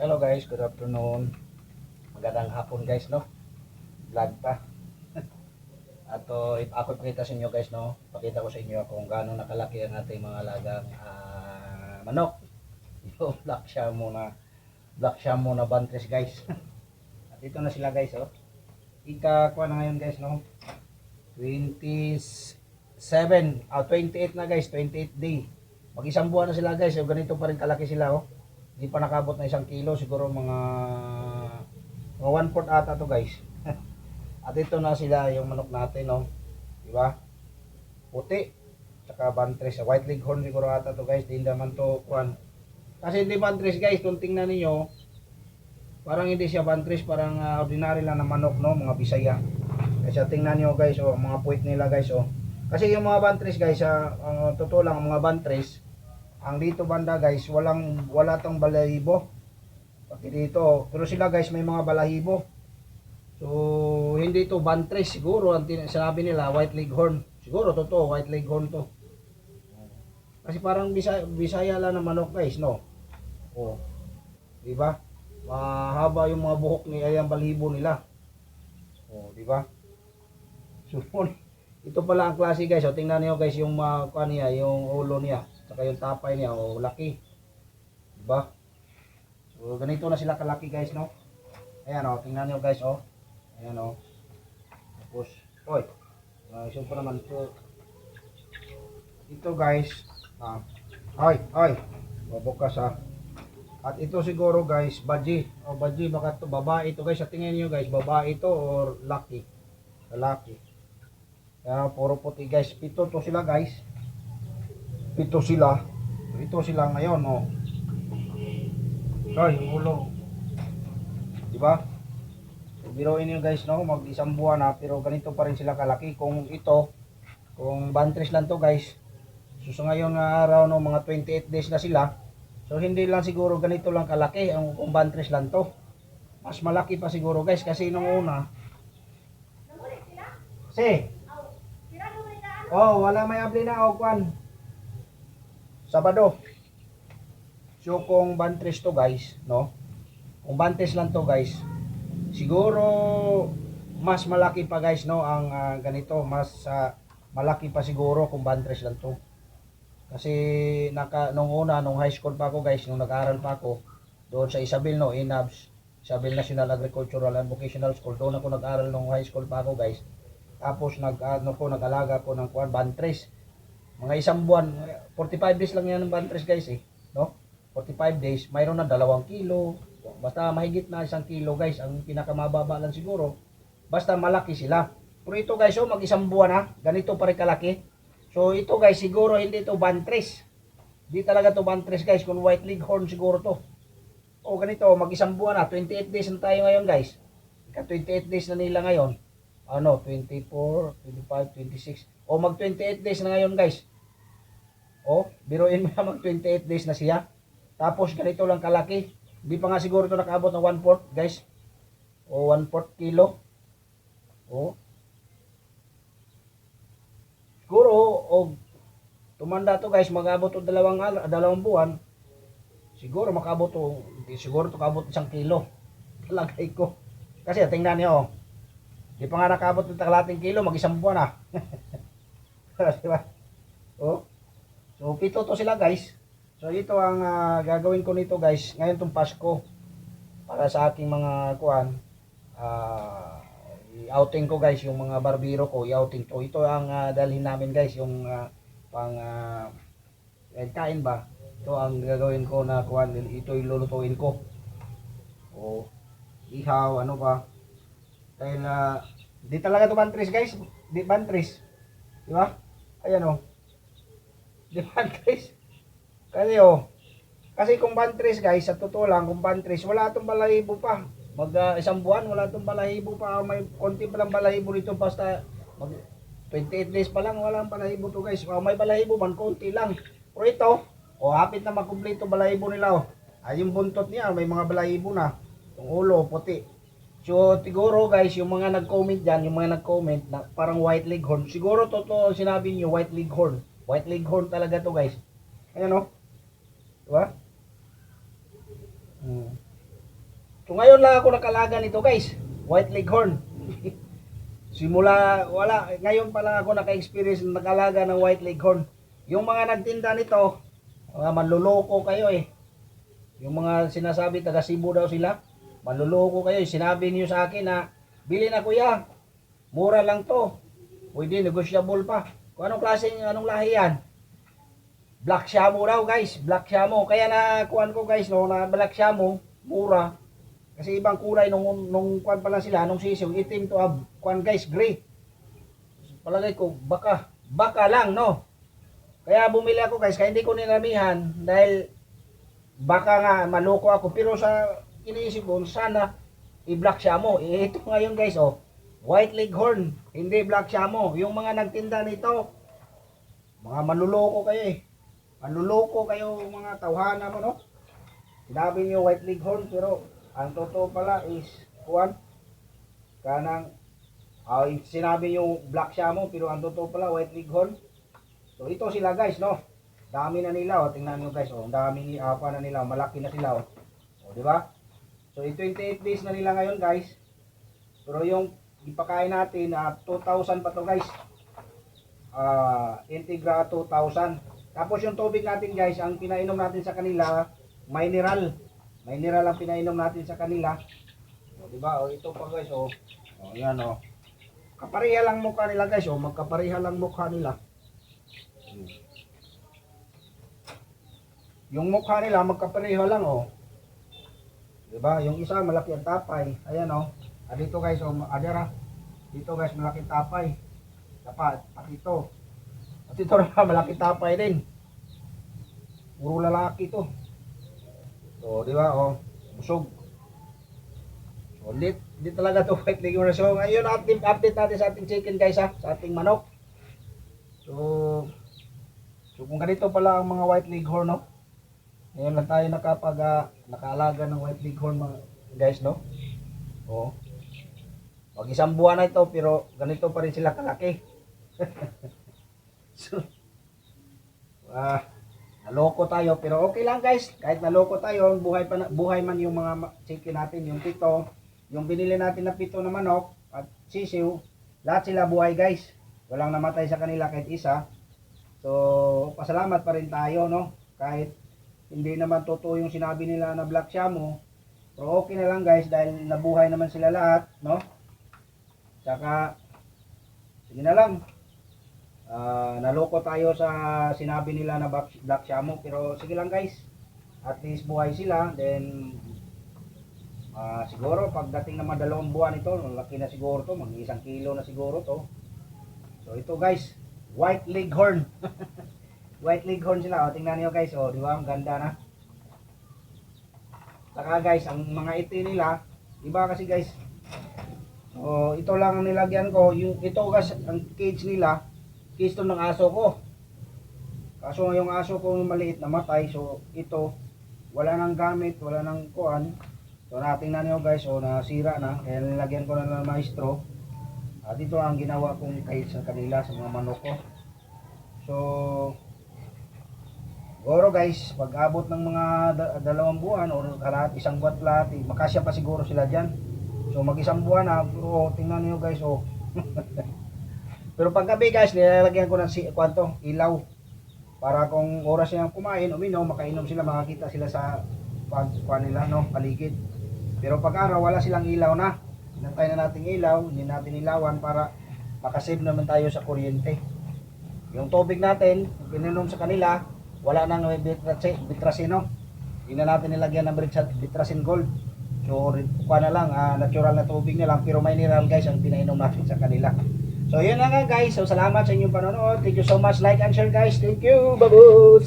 Hello guys, good afternoon. Magandang hapon guys, no? Vlog pa. Ato, if ako ipakita sa inyo guys, no? Pakita ko sa inyo kung gaano nakalaki ang ating mga alagang ah, manok. Yung black siya muna. Black siya muna bantres guys. At ito na sila guys, oh. Ika, kuha na ngayon guys, no? 27, ah, 28 na guys, 28 day. Mag isang buwan na sila guys, so ganito pa rin kalaki sila, oh. Hindi pa nakabot na isang kilo, siguro mga mga 1 fourth ata to guys. At ito na sila yung manok natin, no. Di ba? Puti. Tsaka bantres, white leghorn siguro ata to guys, hindi naman to kuan. Kasi hindi bantres guys, kung tingnan niyo, parang hindi siya bantres, parang ah, ordinary lang na manok, no, mga bisaya. Kasi tingnan niyo guys, oh, mga puwit nila guys, oh. Kasi yung mga bantres guys, ah, ang totoo lang, ang mga bantres, ang dito banda guys, walang wala tong balahibo. Pati dito, pero sila guys may mga balahibo. So, hindi to bantres siguro ang sinabi nila white leghorn. Siguro totoo white leghorn to. Kasi parang bisaya, bisaya lang na manok guys, no? Oh. Di ba? Mahaba yung mga buhok ni ay ang balahibo nila. Oh, di ba? So, ito pala ang klase guys. O, tingnan niyo guys yung mga kuha niya, yung ulo niya. Saka yung tapay niya, o laki. Diba? So, ganito na sila kalaki guys, no? Ayan o, tingnan nyo guys, oh. Ayan o. Tapos, oy. Uh, isa pa naman ito. Ito guys. Ah. Ay, ay. Babukas ha. At ito siguro guys, baji. O baji, baka to babae ito guys. Sa tingin nyo guys, babae ito or laki. Lalaki. Kaya puro puti guys. Pito to sila guys. Pito sila. Ito sila ngayon, oh. Ay, yung ulo. Di ba? So, biruin nyo guys, no? Mag isang buwan na, pero ganito pa rin sila kalaki. Kung ito, kung bantres lang to guys, so sa ngayon nga araw, no, mga 28 days na sila, so hindi lang siguro ganito lang kalaki, ang kung bantres lang to. Mas malaki pa siguro guys, kasi nung una, si, oh, wala may abli na, oh, kwan. Sabado. So kung bantres to guys, no? Kung bantres lang to guys, siguro mas malaki pa guys no ang ah, ganito, mas ah, malaki pa siguro kung bantres lang to. Kasi naka nung una nung high school pa ako guys, nung nag-aaral pa ako doon sa Isabel no, INABS, Isabel National Agricultural and Vocational School. Doon ako nag-aaral nung high school pa ako guys. Tapos nag ano ko nag-alaga ko ng kuan bantres. Mga isang buwan, 45 days lang yan ng bantres guys eh, no? 45 days, mayroon na dalawang kilo, basta mahigit na isang kilo guys, ang pinakamababa lang siguro, basta malaki sila. Pero ito guys, oh, mag isang buwan na, ganito pa rin kalaki. So ito guys, siguro hindi to bantres. Di talaga to bantres guys, kung white leghorn siguro to. O ganito, mag isang buwan na, 28 days na tayo ngayon guys. Ika 28 days na nila ngayon. Ano, 24, 25, 26. O mag 28 days na ngayon guys. O, biruin mo mag 28 days na siya. Tapos ganito lang kalaki. Hindi pa nga siguro ito nakaabot ng 1 fourth, guys. O 1 fourth kilo. O. Siguro, o tumanda to guys, mag-abot to dalawang, al- dalawang buwan. Siguro makabot to, hindi siguro to kabot isang kilo. Talagay ko. Kasi tingnan niyo, oh. Di pa nga nakabot ng kalating kilo, mag isang buwan na. diba? Oh. So, pito to sila guys. So ito ang ah, gagawin ko nito guys, ngayon tong Pasko para sa aking mga kuan ah i-outing ko guys yung mga barbero ko, i-outing to. Ito ang ah, dalhin namin guys yung ah, pang uh, kain ba. Ito ang gagawin ko na kuan, ito ilulutuin ko. O ihaw ano pa. Dahil ah, di talaga to bantris guys, di bantris. Di ba? Ayan oh. Di bantris. Kasi oh, kasi kung bantres guys, sa totoo lang, kung bantres, wala itong balahibo pa. Mag ah, isang buwan, wala itong balahibo pa. May konti pa lang balahibo dito basta mag 28 days pa lang, walang balahibo to guys. Oh, may balahibo man, konti lang. Pero ito, oh, hapit na makumpleto balahibo nila oh. Ay, yung buntot niya, may mga balahibo na. Yung ulo, puti. So, siguro guys, yung mga nag-comment dyan, yung mga nag-comment na parang white leghorn, siguro totoo sinabi niyo white leghorn. White leghorn talaga to guys. Ayan oh. Diba? Hmm. So ngayon lang ako nakalaga nito guys. White Leghorn. Simula, wala, ngayon pa lang ako naka-experience na nakalaga ng White Leghorn. Yung mga nagtinda nito, mga manluloko kayo eh. Yung mga sinasabi taga Cebu daw sila, manluloko kayo. Sinabi niyo sa akin na, bili na kuya, mura lang to. Pwede, negotiable pa. Kung anong klaseng, anong lahi yan? Black Shamo daw guys, Black Shamo. Kaya na kuan ko guys no, na Black Shamo, mura. Kasi ibang kulay nung nung kuan pala sila, nung sisiw, itim to ab, kuan guys, gray. Palagay ko baka baka lang no. Kaya bumili ako guys, kaya hindi ko nilamihan dahil baka nga maloko ako pero sa iniisip ko sana i-black Shamo. Eh, ito ngayon guys oh, white leghorn, hindi black Shamo. Yung mga nagtinda nito, mga manluloko kayo eh. Manluloko kayo mga tawhana mo no. Sinabi niyo white leghorn pero ang totoo pala is kuan kanang ah, sinabi niyo black shamo pero ang totoo pala white leghorn. So ito sila guys no. Dami na nila oh, tingnan niyo guys oh, ang dami ni apa na nila, malaki na sila oh. Oh, di ba? So i 28 days na nila ngayon guys. Pero yung ipakain natin na 2,000 pa to guys. Ah, Integra 2,000. Tapos yung tubig natin guys, ang pinainom natin sa kanila, mineral. Mineral ang pinainom natin sa kanila. O, di ba? O, ito pa guys, o. O, yan, o. Kapareha lang mukha nila guys, o. Magkapareha lang mukha nila. Hmm. Yung mukha nila, magkapareha lang, o. Di ba? Yung isa, malaki ang tapay. Ayan, o. Ah, dito guys, o. Adira. Dito guys, malaki tapay. Dapat, pakito. At ito naman, malaki tapay din. Puro lalaki to. So, di ba, oh, busog. So, lit, lit talaga to white leghorn. So, ngayon, update, update natin sa ating chicken guys, ha, sa ating manok. So, so kung ganito pala ang mga white leghorn, no? Ngayon lang tayo nakapag, ah, nakaalaga ng white leghorn, mga guys, no? Oh. Pag isang buwan na ito, pero ganito pa rin sila kalaki. so, ah, naloko tayo pero okay lang guys. Kahit naloko tayo buhay pa buhay man yung mga chicken natin yung pito. Yung binili natin na pito na manok at sisiw lahat sila buhay guys. Walang namatay sa kanila kahit isa. So pasalamat pa rin tayo no? Kahit hindi naman totoo yung sinabi nila na black shamo pero okay na lang guys dahil nabuhay naman sila lahat no tsaka sige na lang. Ah, naloko tayo sa sinabi nila na Black, Black Shamo pero sige lang guys. At least buhay sila then ah, siguro pagdating naman dalawang buwan ito laki na siguro to mag isang kilo na siguro to. So ito guys white leghorn. White leghorn sila. O tingnan niyo guys. O di ba? Ang ganda na. Saka guys ang mga iti nila iba kasi guys so ito lang ang nilagyan ko yung ito guys ang cage nila case to ng aso ko. Kaso yung aso ko maliit na matay, so ito, wala nang gamit, wala nang kuan. So natingnan niyo guys, so nasira na, kaya nilagyan ko na ng maestro. At ito ang ginawa kong kahit sa kanila, sa mga manok ko. So, siguro guys, pag abot ng mga da- dalawang buwan o kalat, isang buwan lahat, eh, makasya pa siguro sila dyan. So mag isang buwan na, pero tingnan niyo guys, oh. Pero paggabi guys, nilalagyan ko ng si kwanto, ilaw. Para kung oras nilang kumain, uminom, makainom sila, makakita sila sa pag nila, no, paligid. Pero pag araw, wala silang ilaw na. Hinantay na natin ilaw, hindi natin ilawan para makasave naman tayo sa kuryente. Yung tubig natin, pininom sa kanila, wala nang bitrasi, bitrasino. Hindi na natin nilagyan ng bitras- bitrasin gold. So, kuha na lang, ah, natural na tubig na lang, pero mineral guys ang pinainom natin sa kanila. So, yun lang nga guys. So, salamat sa inyong panonood. Thank you so much. Like and share guys. Thank you. Babos!